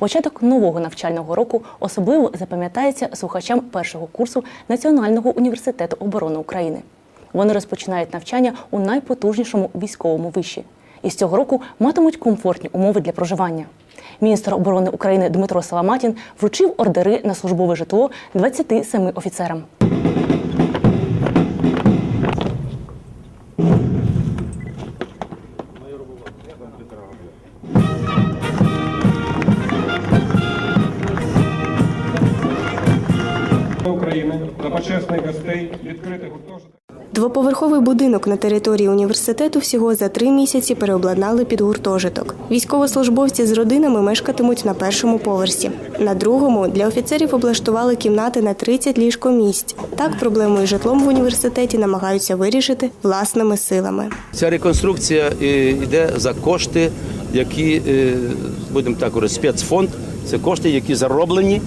Початок нового навчального року особливо запам'ятається слухачам першого курсу Національного університету оборони України. Вони розпочинають навчання у найпотужнішому військовому виші. І з цього року матимуть комфортні умови для проживання. Міністр оборони України Дмитро Саламатін вручив ордери на службове житло 27 офіцерам. України за почесних гостей відкрити гуртожиток. Двоповерховий будинок на території університету всього за три місяці переобладнали під гуртожиток. Військовослужбовці з родинами мешкатимуть на першому поверсі. На другому для офіцерів облаштували кімнати на 30 ліжкомісць. Так проблему із житлом в університеті намагаються вирішити власними силами. Ця реконструкція е, йде за кошти, які, е, будемо так говорити, спецфонд. Це кошти, які зароблені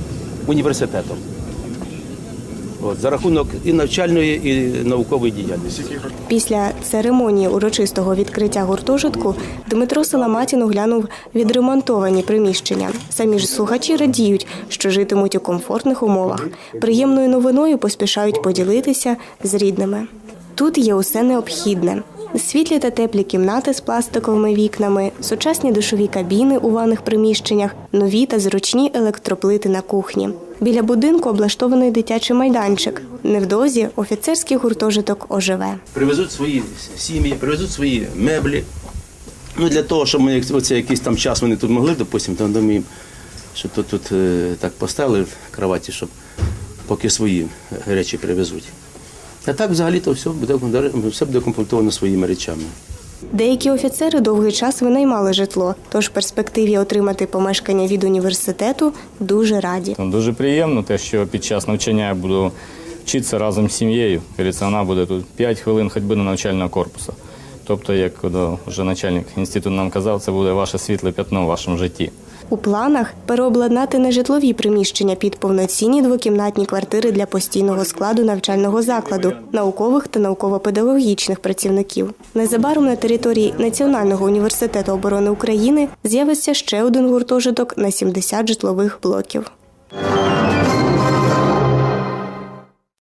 університетом. От, за рахунок і навчальної, і наукової діяльності. Після церемонії урочистого відкриття гуртожитку Дмитро Соломатін оглянув відремонтовані приміщення. Самі ж слухачі радіють, що житимуть у комфортних умовах. Приємною новиною поспішають поділитися з рідними. Тут є усе необхідне. Світлі та теплі кімнати з пластиковими вікнами, сучасні душові кабіни у ванних приміщеннях, нові та зручні електроплити на кухні. Біля будинку облаштований дитячий майданчик. Невдовзі офіцерський гуртожиток оживе. Привезуть свої сім'ї, привезуть свої меблі. Ну, для того, щоб ми оце якийсь там час вони тут могли, допустимо, там думаємо, що тут, тут е, так поставили в кроваті, щоб поки свої речі привезуть. А так взагалі-то все буде, все буде комплектовано своїми речами. Деякі офіцери довгий час винаймали житло, тож перспективі отримати помешкання від університету дуже раді. Ну, Дуже приємно те, що під час навчання я буду вчитися разом з сім'єю. Вона буде тут 5 хвилин ходьби до навчального корпусу. Тобто, як вже начальник інституту нам казав, це буде ваше світле п'ятно в вашому житті. У планах переобладнати нежитлові приміщення під повноцінні двокімнатні квартири для постійного складу навчального закладу, наукових та науково-педагогічних працівників. Незабаром на території Національного університету оборони України з'явиться ще один гуртожиток на 70 житлових блоків.